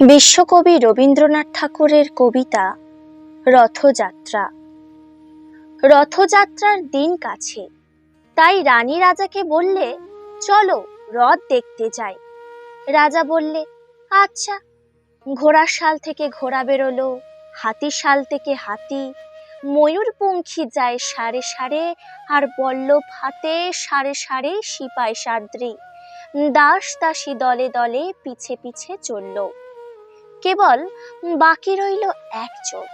বিশ্বকবি রবীন্দ্রনাথ ঠাকুরের কবিতা রথযাত্রা। রথযাত্রার দিন কাছে। তাই রানী রাজাকে বললে, চলো রথ দেখতে যাই। রাজা বললে আচ্ছা। ঘোড়ার শাল থেকে ঘোড়া বেরোলো, হাতির শাল থেকে হাতি। ময়ূরপঙ্খী যায় সারে সারে, আর বল্লভ হাতে সারে সারে সিপাই সাদ্রি দাস দাসী দলে দলে পিছে পিছে চলল। কেবল বাকি রইল একজন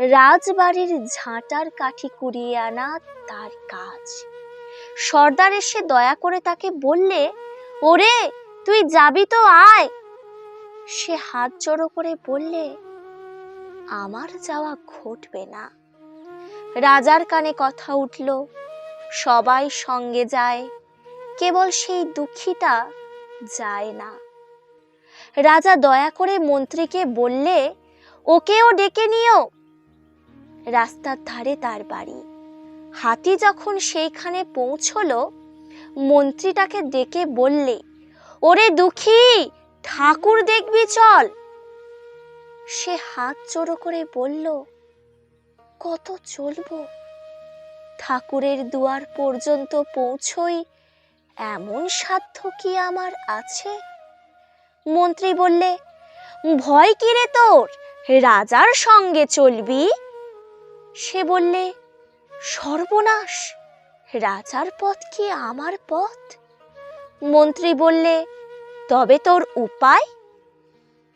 রাজবাড়ির ঝাঁটার কাঠি কুড়িয়ে আনা তার কাজ। সর্দার এসে দয়া করে তাকে বললে, ওরে, তুই যাবি তো, আয়। সে হাত জড়ো করে বললে, আমার যাওয়া ঘটবে না। রাজার কানে কথা উঠল, সবাই সঙ্গে যায়, কেবল সেই দুঃখীটা যায় না। রাজা দয়া করে মন্ত্রীকে বললে, ওকেও ডেকে নিও। রাস্তার ধারে তার বাড়ি। হাতি যখন সেইখানে পৌঁছলো, মন্ত্রীটাকে ডেকে বললে, ওরে দুঃখী, ঠাকুর দেখবি চল। সে হাত জোড়ো করে বলল, কত চলবো। ঠাকুরের দুয়ার পর্যন্ত পৌঁছই এমন সাধ্য কি আমার আছে? মন্ত্রী বললে, ভয় কিরে তোর? রাজার সঙ্গে চলবি? সে বললে, সর্বনাশ! রাজার পথ কি আমার পথ? মন্ত্রী বললে, তবে তোর উপায়?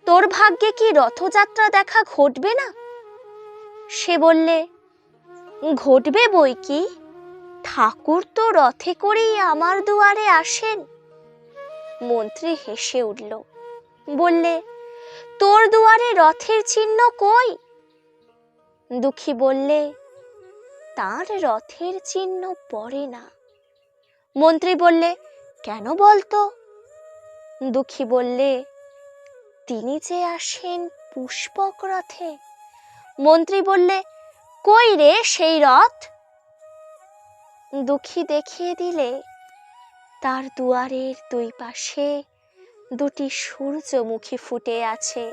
তোর ভাগ্যে কি রথযাত্রা দেখা ঘটবে না? সে বললে, ঘটবে বই কি? ঠাকুর তো রথে করেই আমার দুয়ারে আসেন। মন্ত্রী হেসে উঠল। বললে, তোর দুয়ারে রথের চিহ্ন কই? দুঃখী বললে, তার রথের চিহ্ন পড়ে না। মন্ত্রী বললে, কেন বলতো? দুঃখী বললে, তিনি যে আসেন পুষ্পক রথে। মন্ত্রী বললে, কই রে সেই রথ? দুঃখী দেখিয়ে দিলে, তার দুয়ারের দুই পাশে দুটি সূর্যমুখী ফুটে আছে।